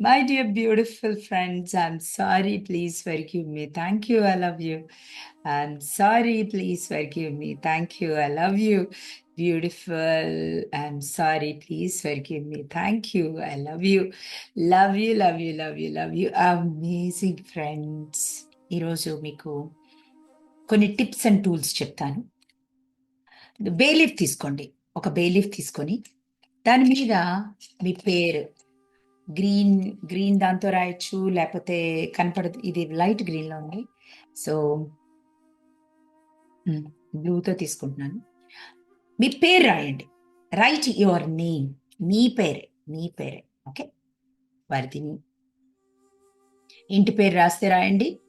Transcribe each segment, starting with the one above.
My dear beautiful friends I'm sorry please forgive me thank you I love you I'm sorry please forgive me thank you I love you beautiful I'm sorry please forgive me thank you I love you love you love you love you love you amazing friends ఈరోజు మీకు కొన్ని tips and tools చెప్తాను belief తీసుకోండి ఒక bay leaf తీసుకొని దాని మీద మీ పేరు గ్రీన్ గ్రీన్ దాంతో రాయొచ్చు లేకపోతే కనపడదు ఇది లైట్ గ్రీన్లో ఉంది. సో బ్లూతో తీసుకుంటున్నాను. మీ పేరు రాయండి. Right your name. మీ పేరే మీ పేరే. ఓకే? వర్ధిని ఇంటి పేరు రాస్తే రాయండి.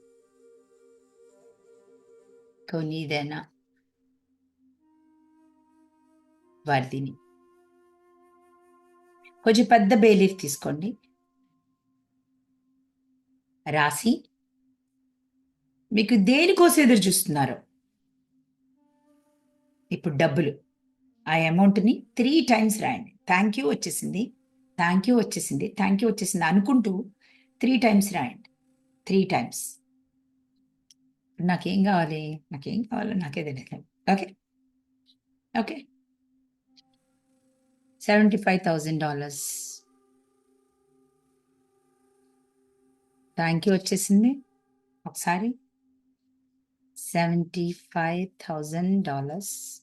కోని ఇదేనా వర్దిని కొంచెం పెద్ద బేలీఫ్ తీసుకోండి. రాసి మీకు దేనికోసం ఎదురు చూస్తున్నారు? ఇప్పుడు డబ్బులు. ఆ అమౌంట్ని త్రీ టైమ్స్ రాయండి. థ్యాంక్ యూ వచ్చేసింది. థ్యాంక్ యూ వచ్చేసింది. థ్యాంక్ యూ వచ్చేసింది అనుకుంటూ త్రీ టైమ్స్ రాయండి. త్రీ టైమ్స్ నాకేం కావాలి? నాకేం కావాలి నాకే తెలియదు. Okay? Okay? Seventy five thousand dollars thank you వచ్చేసింది. ఒకసారి. Seventy five thousand dollars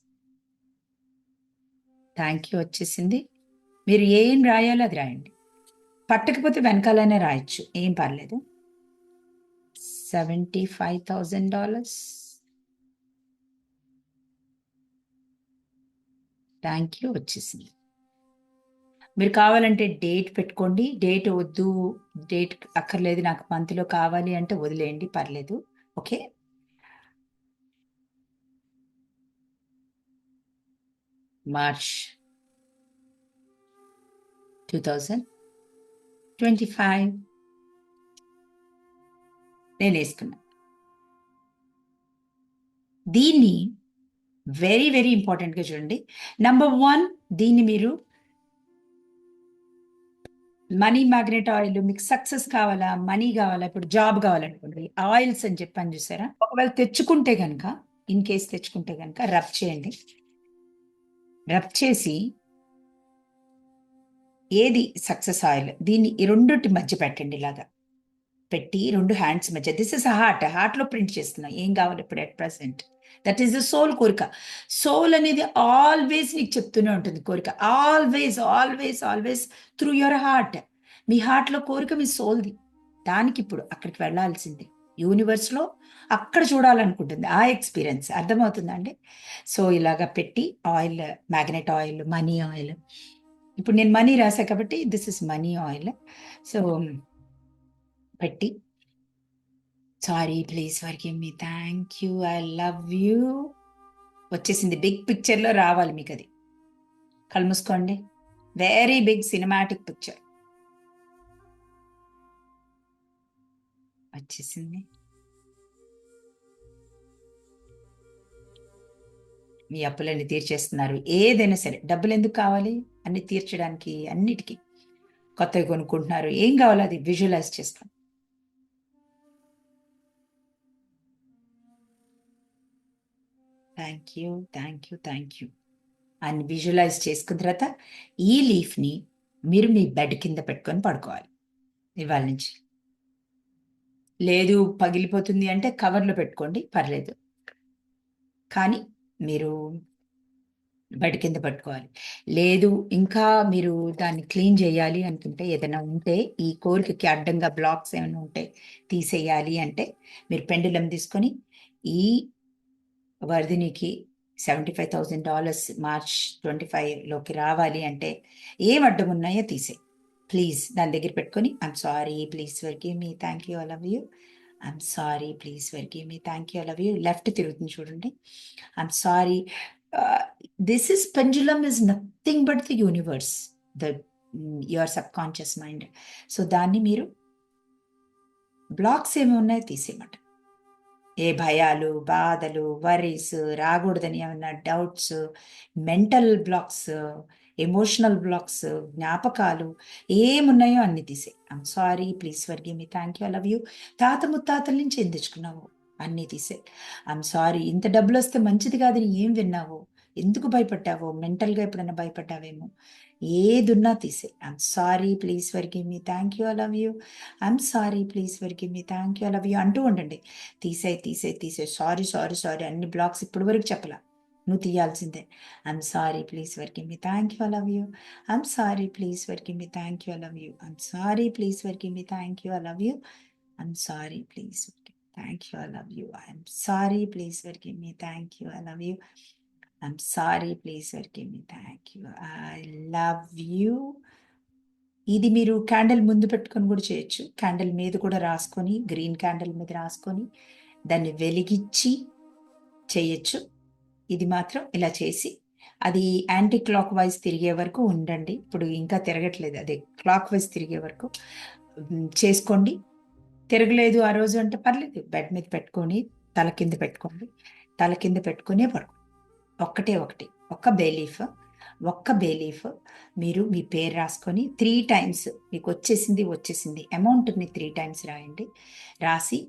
thank you వచ్చేసింది. మీరు ఏం రాయాలో అది రాయండి. పట్టకపోతే వెనకాలనే రాయొచ్చు. ఏం పర్లేదు. Seventy five thousand dollars thank you వచ్చేసింది. మీరు కావాలంటే డేట్ పెట్టుకోండి. డేట్ వద్దు డేట్ అక్కర్లేదు నాకు మంత్లో కావాలి అంటే వదిలేయండి పర్లేదు. Okay? March two thousand twenty five. నేను వేసుకున్నా. దీన్ని వెరీ వెరీ ఇంపార్టెంట్గా చూడండి. నంబర్ వన్ దీన్ని మీరు మనీ మ్యాగ్నెట్ ఆయిల్ మీకు సక్సెస్ కావాలా? మనీ కావాలా? ఇప్పుడు జాబ్ కావాలనుకోండి. ఆయిల్స్ అని చెప్పని చూసారా? ఒకవేళ తెచ్చుకుంటే కనుక ఇన్ కేస్ తెచ్చుకుంటే కనుక రబ్ చేయండి. రబ్ చేసి ఏది సక్సెస్ ఆయిల్? దీన్ని ఈ రెండుటి మధ్య పెట్టండి ఇలాగా. పెట్టి రెండు హ్యాండ్స్ మధ్య. దిస్ ఇస్ హార్ట్ హార్ట్లో ప్రింట్ చేస్తున్నాం. ఏం కావాలి ఇప్పుడు at present that is the soul కోరిక. సోల్ అనేది ఆల్వేస్ నీకు చెప్తూనే ఉంటుంది కోరిక. Always always always through your heart మీ హార్ట్లో కోరిక మీ సోల్ది దానికి ఇప్పుడు అక్కడికి వెళ్ళాల్సిందే. యూనివర్స్లో అక్కడ చూడాలనుకుంటుంది. ఆ ఎక్స్పీరియన్స్ అర్థమవుతుందండి సో ఇలాగా పెట్టి oil magnet oil money oil ఇప్పుడు నేను మనీ రాసా కాబట్టి this is money oil so పెట్టి. Sorry please forgive me thank you I love you వచ్చేసింది బిగ్ పిక్చర్లో రావాలి మీకు అది కలుముసుకోండి వెరీ బిగ్ సినిమాటిక్ పిక్చర్ వచ్చేసింది. మీ అప్పులన్నీ తీర్చేస్తున్నారు. ఏదైనా సరే డబ్బులు ఎందుకు కావాలి? అన్ని తీర్చడానికి అన్నిటికీ కొత్తవి కొనుక్కుంటున్నారు. ఏం కావాలో అది విజువలైజ్ చేస్తాం thank you thank you thank you అని విజువలైజ్ చేసుకున్న తర్వాత ఈ లీఫ్ని మీరు మీ బెడ్ కింద పెట్టుకొని పడుకోవాలి. ఇవాళ నుంచి. లేదు పగిలిపోతుంది అంటే కవర్లో పెట్టుకోండి పర్లేదు. కానీ మీరు బెడ్ కింద పట్టుకోవాలి. లేదు ఇంకా మీరు దాన్ని క్లీన్ చేయాలి అనుకుంటే ఏదైనా ఉంటే ఈ కోరికకి అడ్డంగా బ్లాక్స్ ఏమైనా ఉంటే తీసేయాలి అంటే మీరు పెండులం తీసుకొని ఈ వర్ధినికి seventy five thousand dollars March twenty ఫైవ్లోకి రావాలి అంటే ఏం అడ్డం ఉన్నాయో తీసే ప్లీజ్ దాని దగ్గర పెట్టుకొని I'm sorry please forgive me thank you I love you I'm sorry please forgive me thank you I love you left తిరుగుతుంది చూడండి. I'm sorry this is pendulum is nothing but the universe the your subconscious mind so దాన్ని మీరు blocks ఏమి ఉన్నాయో తీసేయమాట. ఏ భయాలు బాధలు worries రాకూడదని ఏమన్నా doubts mental blocks emotional blocks జ్ఞాపకాలు ఏమున్నాయో అన్ని తీసేయి. I'm sorry please forgive me thank you I love you తాత ముత్తాతల నుంచి ఎందుకున్నావు అన్నీ తీసే ఐమ్ సారీ ఇంత డబ్బులు వస్తే మంచిది కాదని ఏం విన్నావు? ఎందుకు భయపడ్డావో? మెంటల్గా ఎప్పుడైనా భయపడ్డావేమో? ఏదున్నా తీసే. I'm sorry please forgive me thank you I love you I'm sorry please forgive me thank you I love you అంటూ ఉండండి. తీసే తీసే తీసే. సారీ సారీ సారీ అన్ని బ్లాక్స్ ఇప్పటి వరకు చెప్పలా. నువ్వు తీయాల్సిందే. I'm sorry please for me thank you I love you I'm sorry please for me thank you I love you I'm sorry please for me thank you I love you I'm sorry please thank you I love you I'm sorry please for me thank you I love you I'm sorry please forgive me. Me thank you love love you ఇది మీరు candle ముందు పెట్టుకొని కూడా చేయొచ్చు. Candle మీద కూడా రాసుకొని green candle మీద రాసుకొని దాన్ని వెలిగించి చేయొచ్చు. ఇది మాత్రం ఇలా చేసి అది యాంటీ క్లాక్ వైజ్ తిరిగే వరకు ఉండండి. ఇప్పుడు ఇంకా తిరగట్లేదు. అదే క్లాక్ వైజ్ తిరిగే వరకు చేసుకోండి. తిరగలేదు ఆ రోజు అంటే పర్లేదు. బెడ్ మీద పెట్టుకొని తల కింద పెట్టుకోండి. తల కింద పెట్టుకునే పడుకోండి ఒక్కటే ఒకటి. ఒక్క బేలీఫ్ ఒక్క బేలీఫ్ మీరు మీ పేరు రాసుకొని త్రీ టైమ్స్ మీకు వచ్చేసింది వచ్చేసింది. అమౌంట్ని త్రీ టైమ్స్ రాయండి. రాసి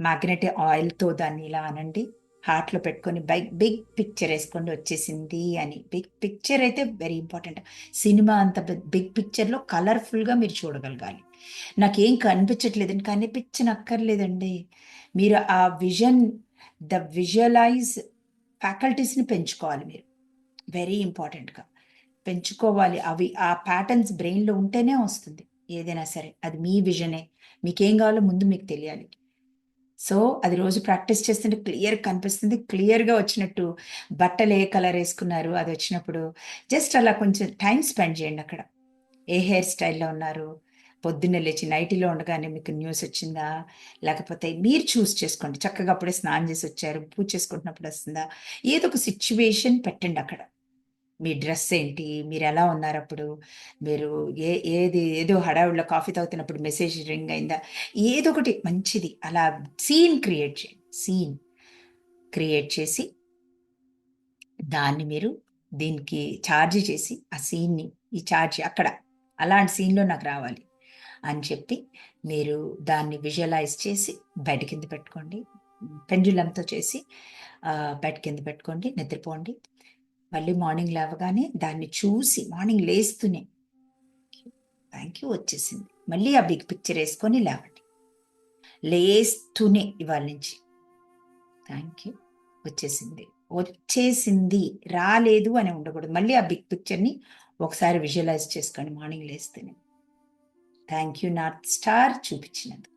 మ్యాగ్నెట్ ఆయిల్తో దాన్ని ఇలా అనండి. హార్ట్లో పెట్టుకొని బైక్ బిగ్ పిక్చర్ వేసుకోండి వచ్చేసింది అని. బిగ్ పిక్చర్ అయితే వెరీ ఇంపార్టెంట్ సినిమా అంత బిగ్ పిక్చర్లో కలర్ఫుల్గా మీరు చూడగలగాలి. నాకేం కనిపించట్లేదండి కనిపించనక్కర్లేదండి. మీరు ఆ విజన్ ద విజువలైజ్ ఫ్యాకల్టీస్ని పెంచుకోవాలి మీరు. వెరీ ఇంపార్టెంట్గా పెంచుకోవాలి. అవి ఆ ప్యాటర్న్స్ బ్రెయిన్లో ఉంటేనే వస్తుంది. ఏదైనా సరే. అది మీ విజనే మీకేం కావాలో ముందు మీకు తెలియాలి. సో అది రోజు ప్రాక్టీస్ చేస్తుంటే క్లియర్ కనిపిస్తుంది. క్లియర్గా వచ్చినట్టు బట్టలు ఏ కలర్ వేసుకున్నారు అది వచ్చినప్పుడు జస్ట్ అలా కొంచెం టైం స్పెండ్ చేయండి అక్కడ. ఏ హెయిర్ స్టైల్లో ఉన్నారు పొద్దున్నే లేచి నైటీలో ఉండగానే మీకు న్యూస్ వచ్చిందా? లేకపోతే మీరు చూస్ చేసుకోండి. చక్కగా అప్పుడే స్నానం చేసి వచ్చారు. పూజ చేసుకుంటున్నప్పుడు వస్తుందా? ఏదో ఒక సిచ్యువేషన్ పెట్టండి అక్కడ. మీ డ్రెస్ ఏంటి? మీరు ఎలా ఉన్నారు అప్పుడు? మీరు ఏ ఏది ఏదో హడావుడిలో కాఫీ తాగుతున్నప్పుడు మెసేజ్ రింగ్ అయిందా? ఏదో ఒకటి మంచిది. అలా సీన్ క్రియేట్ చేయండి. సీన్ క్రియేట్ చేసి దాన్ని మీరు దీనికి ఛార్జ్ చేసి ఆ సీన్ని ఈ ఛార్జ్ అక్కడ. అలాంటి సీన్లో నాకు రావాలి. అని చెప్పి మీరు దాన్ని విజువలైజ్ చేసి బెడ్ కింద పెట్టుకోండి. పెంజులంతో చేసి బెడ్ కింద పెట్టుకోండి నిద్రపోండి. మళ్ళీ మార్నింగ్ లేవగానే దాన్ని చూసి మార్నింగ్ లేస్తూనే థ్యాంక్ యూ వచ్చేసింది. మళ్ళీ ఆ బిగ్ పిక్చర్ వేసుకొని లేవండి. లేస్తూనే ఇవాళ నుంచి. థ్యాంక్ యూ వచ్చేసింది. వచ్చేసింది రాలేదు అని ఉండకూడదు. మళ్ళీ ఆ బిగ్ పిక్చర్ని ఒకసారి విజువలైజ్ చేసుకోండి మార్నింగ్ లేస్తేనే. థ్యాంక్ యూ నార్త్ స్టార్ చూపించినందుకు.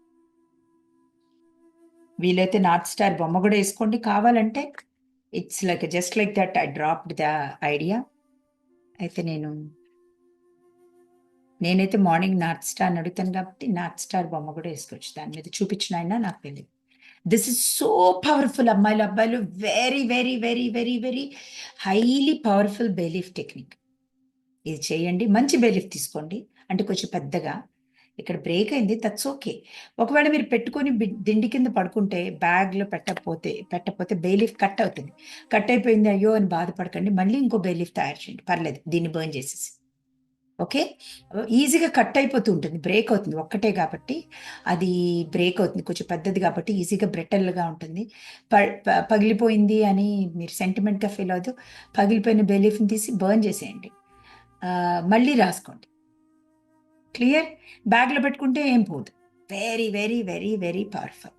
వీలైతే నార్త్ స్టార్ బొమ్మ కూడా వేసుకోండి. కావాలంటే it's like just like that I dropped the idea అయితే నేను నేనైతే మార్నింగ్ నార్త్ స్టార్ అడుగుతాను కాబట్టి నార్త్ స్టార్ బొమ్మ కూడా వేసుకోవచ్చు. దాని మీద చూపించిన అయినా నాకు తెలియదు. దిస్ ఇస్ సో పవర్ఫుల్ అమ్మాయిలు అబ్బాయిలు. Very very very very very highly powerful belief technique ఇది చేయండి. మంచి బెలీఫ్ తీసుకోండి. అంటే కొంచెం పెద్దగా. ఇక్కడ బ్రేక్ అయింది. దట్స్ ఓకే ఒకవేళ మీరు పెట్టుకొని దిండి కింద పడుకుంటే బ్యాగ్లో పెట్టకపోతే పెట్టకపోతే బెయిలీఫ్ కట్ అవుతుంది. కట్ అయిపోయింది. అయ్యో అని బాధపడకండి. మళ్ళీ ఇంకో బెయిలీఫ్ తయారు చేయండి. పర్లేదు. దీన్ని బర్న్ చేసేసి. ఓకే ఈజీగా కట్ అయిపోతూ ఉంటుంది. బ్రేక్ అవుతుంది. ఒక్కటే కాబట్టి అది బ్రేక్ అవుతుంది. కొంచెం పెద్దది కాబట్టి ఈజీగా బ్రెటల్గా ఉంటుంది. ప- ప- పగిలిపోయింది అని మీరు సెంటిమెంట్గా ఫీల్ అవుతూ పగిలిపోయిన బెలీఫ్ని తీసి బర్న్ చేసేయండి. మళ్ళీ రాసుకోండి. క్లియర్. బ్యాగ్లో పెట్టుకుంటే ఏం పోదు. Very very very very powerful.